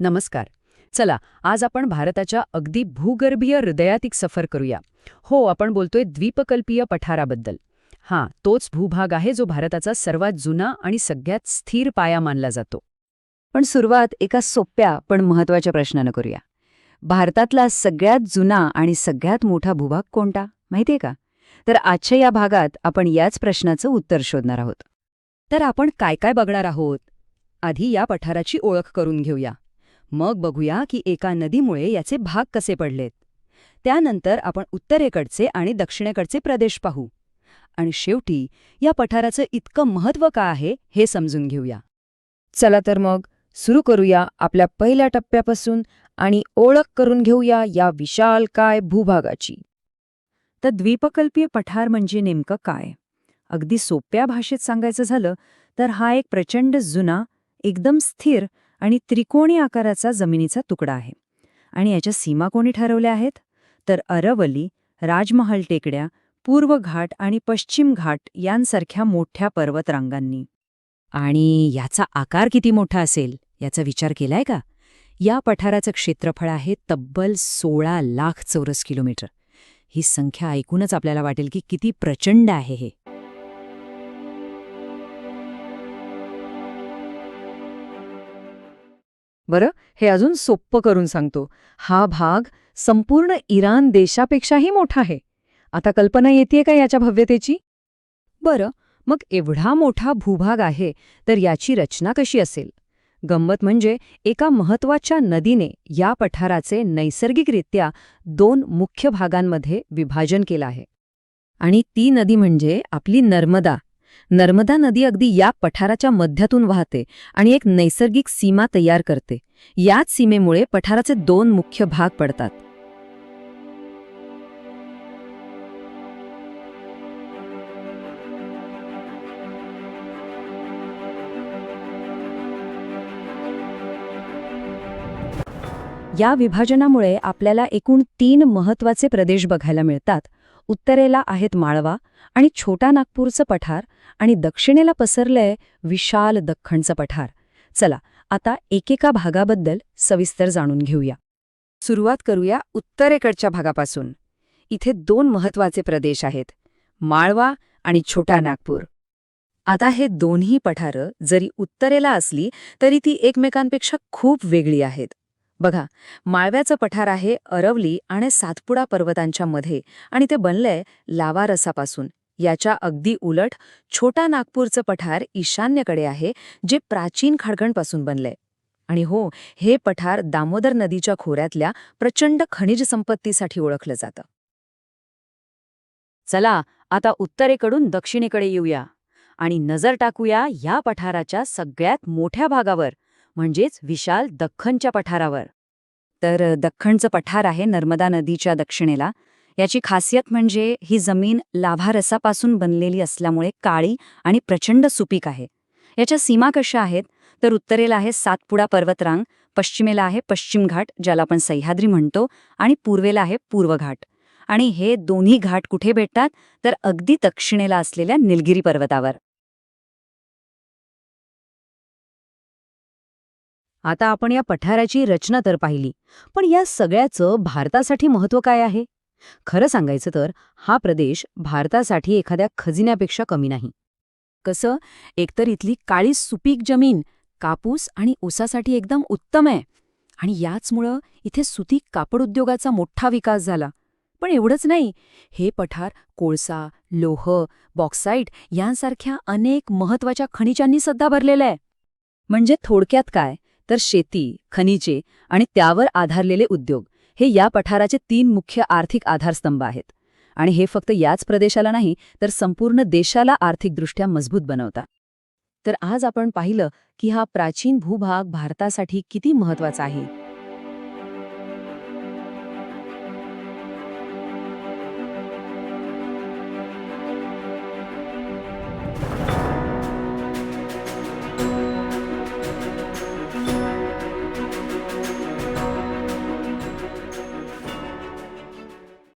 नमस्कार. चला आज आपण भारताच्या अगदी भूगर्भीय हृदयातिक सफर करूया. हो आपण बोलतोय द्वीपकल्पीय पठाराबद्दल. हां तोच भूभाग आहे जो भारताचा सर्वात जुना आणि सगळ्यात स्थिर पाया मानला जातो. पण सुरुवात एका सोप्या पण महत्त्वाच्या प्रश्नानं करूया. भारतातला सगळ्यात जुना आणि सगळ्यात मोठा भूभाग कोणता माहितीये का? तर आजच्या या भागात आपण याच प्रश्नाचं उत्तर शोधणार आहोत. तर आपण काय काय बघणार आहोत? आधी या पठाराची ओळख करून घेऊया. मग बघूया की एका नदीमुळे याचे भाग कसे पडलेत. त्यानंतर आपण उत्तरेकडचे आणि दक्षिणेकडचे प्रदेश पाहू. आणि शेवटी या पठाराचं इतकं महत्त्व का आहे हे समजून घेऊया. चला तर मग सुरू करूया आपल्या पहिल्या टप्प्यापासून आणि ओळख करून घेऊया या विशाल काय भूभागाची. तर द्वीपकल्पीय पठार म्हणजे नेमकं काय? अगदी सोप्या भाषेत सांगायचं झालं तर हा एक प्रचंड जुना एकदम स्थिर आणि त्रिकोणी आकाराचा जमिनीचा तुकडा आहे. आणि याच्या सीमा कोणी ठरवल्या आहेत? तर अरवली राजमहल टेकड्या पूर्व घाट आणि पश्चिम घाट यांसारख्या मोठ्या पर्वतरांगांनी. आणि याचा आकार किती मोठा असेल याचा विचार केलाय का? या पठाराचं क्षेत्रफळ आहे तब्बल सोळा लाख चौरस किलोमीटर. ही संख्या ऐकूनच आपल्याला वाटेल की किती प्रचंड आहे हे. बरं हे अजून सोप्पं करून सांगतो. हा भाग संपूर्ण इराण देशापेक्षाही मोठा आहे. आता कल्पना येते का याच्या भव्यतेची? बरं मग एवढा मोठा भूभाग आहे तर याची रचना कशी असेल? गंमत म्हणजे एका महत्त्वाच्या नदीने या पठाराचे नैसर्गिकरित्या दोन मुख्य भागांमध्ये विभाजन केलं आहे. आणि ती नदी म्हणजे आपली नर्मदा. नर्मदा नदी अगदी या पठाराच्या मध्यातून वाहते आणि एक नैसर्गिक सीमा तयार करते. याच सीमेमुळे पठाराचे दोन मुख्य भाग पडतात. या विभाजनामुळे आपल्याला एकूण तीन महत्त्वाचे प्रदेश बघायला मिळतात. उत्तरेला आहेत माळवा आणि छोटा नागपूरचं पठार आणि दक्षिणेला पसरलंय विशाल दख्खणचं पठार. चला आता एकेका भागाबद्दल सविस्तर जाणून घेऊया. सुरुवात करूया उत्तरेकडच्या भागापासून. इथे दोन महत्त्वाचे प्रदेश आहेत माळवा आणि छोटा नागपूर. आता हे दोन्ही पठारं जरी उत्तरेला असली तरी ती एकमेकांपेक्षा खूप वेगळी आहेत. बघा माळव्याचं पठार आहे अरवली आणि सातपुडा पर्वतांच्या मध्ये आणि ते बनलंय लावा रसापासून. याच्या अगदी उलट छोटा नागपूरचं पठार ईशान्येकडे आहे जे प्राचीन खाडगणपासून बनलंय. आणि हो हे पठार दामोदर नदीच्या खोऱ्यातल्या प्रचंड खनिज संपत्तीसाठी ओळखलं जातं. चला आता उत्तरेकडून दक्षिणेकडे येऊया आणि नजर टाकूया या पठाराच्या सगळ्यात मोठ्या भागावर. म्हणजेच विशाल दख्खनच्या पठारावर. तर दख्खनचं पठार आहे नर्मदा नदीच्या दक्षिणेला. याची खासियत म्हणजे ही जमीन लाभारसापासून बनलेली असल्यामुळे काळी आणि प्रचंड सुपीक आहे. याच्या सीमा कशा आहेत? तर उत्तरेला आहे सातपुडा पर्वतरांग पश्चिमेला आहे पश्चिम घाट ज्याला आपण सह्याद्री म्हणतो आणि पूर्वेला आहे पूर्व घाट. आणि हे दोन्ही घाट कुठे भेटतात? तर अगदी दक्षिणेला असलेल्या निलगिरी पर्वतावर. आता आपण या पठाराची रचना तर पाहिली पण या सगळ्याचं भारतासाठी महत्त्व काय आहे? खरं सांगायचं तर हा प्रदेश भारतासाठी एखाद्या खजिन्यापेक्षा कमी नाही. कसं? एकतर इथली काळी सुपीक जमीन कापूस आणि ऊसासाठी एकदम उत्तम आहे. आणि याचमुळं इथे सुती कापड उद्योगाचा मोठा विकास झाला. पण एवढंच नाही हे पठार कोळसा लोह बॉक्साईट यांसारख्या अनेक महत्त्वाच्या खनिजांनी सध्या भरलेलं आहे. म्हणजे थोडक्यात काय? तर शेती खनिजे आणि त्यावर आधारलेले उद्योग हे या पठाराचे तीन मुख्य आर्थिक आधारस्तंभ आहेत. आणि हे फक्त याच प्रदेशाला नाही तर संपूर्ण देशाला आर्थिकदृष्ट्या मजबूत बनवतात तर आज आपण पाहिलं की हा प्राचीन भूभाग भारतासाठी किती महत्त्वाचा आहे.